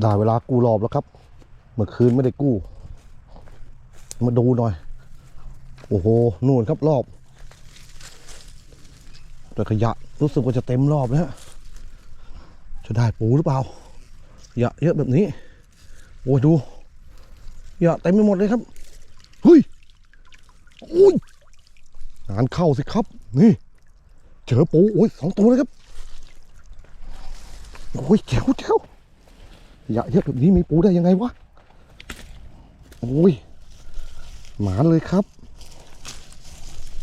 ได้เวลากู้รอบแล้วครับ เมื่อคืนไม่ได้กู้ มาดูหน่อย โอ้โห นู่นครับรอบ แต่ขยะรู้สึกว่าจะเต็มรอบแล้ว จะได้ปูหรือเปล่าขยะเยอะแบบนี้ โอ้ยดูขยะเต็มไปหมดเลยครับ เฮ้ยอุ้ยงานเข้าสิครับ นี่เจอปูโอ้ยสองตัวเลยครับ โอ้ยเจ๋วเจ๋ว ยะเยอะแบบนี้มีปูได้ยังไงวะ โอ้ย หมานเลยครับ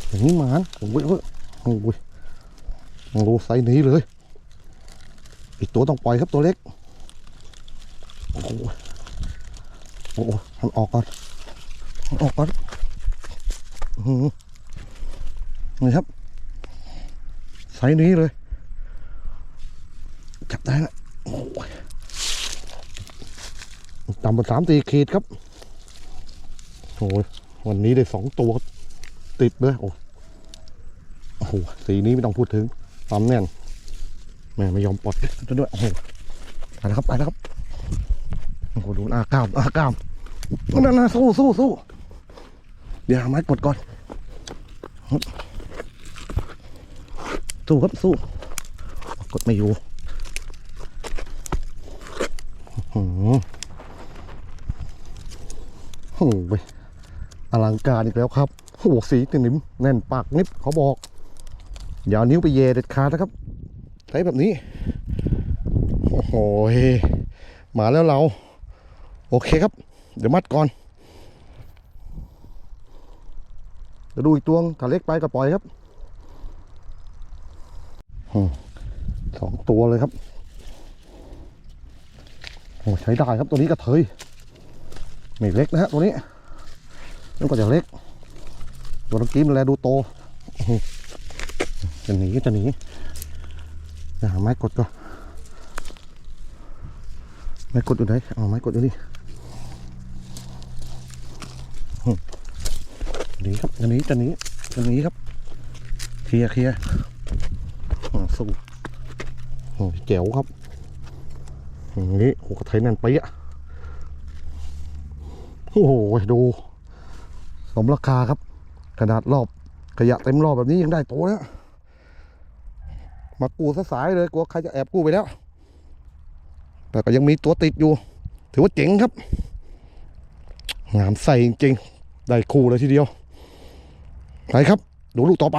อย่างนี้หมานโอ้ยโอ้ยโอ้ยโอ้ไซนี้เลย อีกตัวต้องปล่อยครับตัวเล็ก โอ้โหโอ้โหมันออกก่อนมันออกก่อนอื้อหือนี่ครับไซนี้เลย จับได้แล้วโอ้ย ต่ำกว่าสามตีขีดครับโอ้ยวันนี้ได้สองตัวติดเลยโอ้โหสีนี้ไม่ต้องพูดถึงความแน่นแม่ไม่ยอมปลดจะด้วยโอ้โหไปแล้วครับไปแล้วครับโอ้โหดูหน้าก้ามหน้าก้ามนั่นนะสู้สู้สู้เดี๋ยวหาไม้กดก่อน สู้ครับสู้กดไม่อยู่อื้อหือ โอ้โหอลังการอีกแล้วครับโอ้โหสีตินิ่มแน่นปากนิบเขาบอก อย่าเอานิ้วไปเยเด็ดขาดนะครับ ใช้แบบนี้ โอ้โหมาแล้วเรา โอเคครับ เดี๋ยวมัดก่อนเดี๋ยวดูอีกตัวถ้าเล็กไปก็ปล่อยครับสองตัวเลยครับ โอ้ใช้ได้ครับตัวนี้กระเทย ไม่เล็กนะฮะตัวนี้นั่นก็จะเล็ก ตัวเมื่อกี้มันแลดูโต จะหนีจะหนีเดี๋ยวหาไม้กดก่อนไม้กดอยู่ไหนเอาไม้กดอยู่นี่อืมหนีครับจะหนีจะหนีจะหนีครับ เคลียร์เคลียร์สู้โอ้เจ๋วครับอย่างนี้โอ้กระไทยแน่นไปอะ โอ้โหดู สมราคาครับ ขนาดรอบขยะเต็มรอบแบบนี้ยังได้โตแล้วมากู้ซะสายเลยกลัวใครจะแอบกู้ไปแล้ว แต่ก็ยังมีตัวติดอยู่ ถือว่าเจ๋งครับ งามใส่จริงๆ ได้คู่เลยทีเดียว ไปครับ ดูลูกต่อไป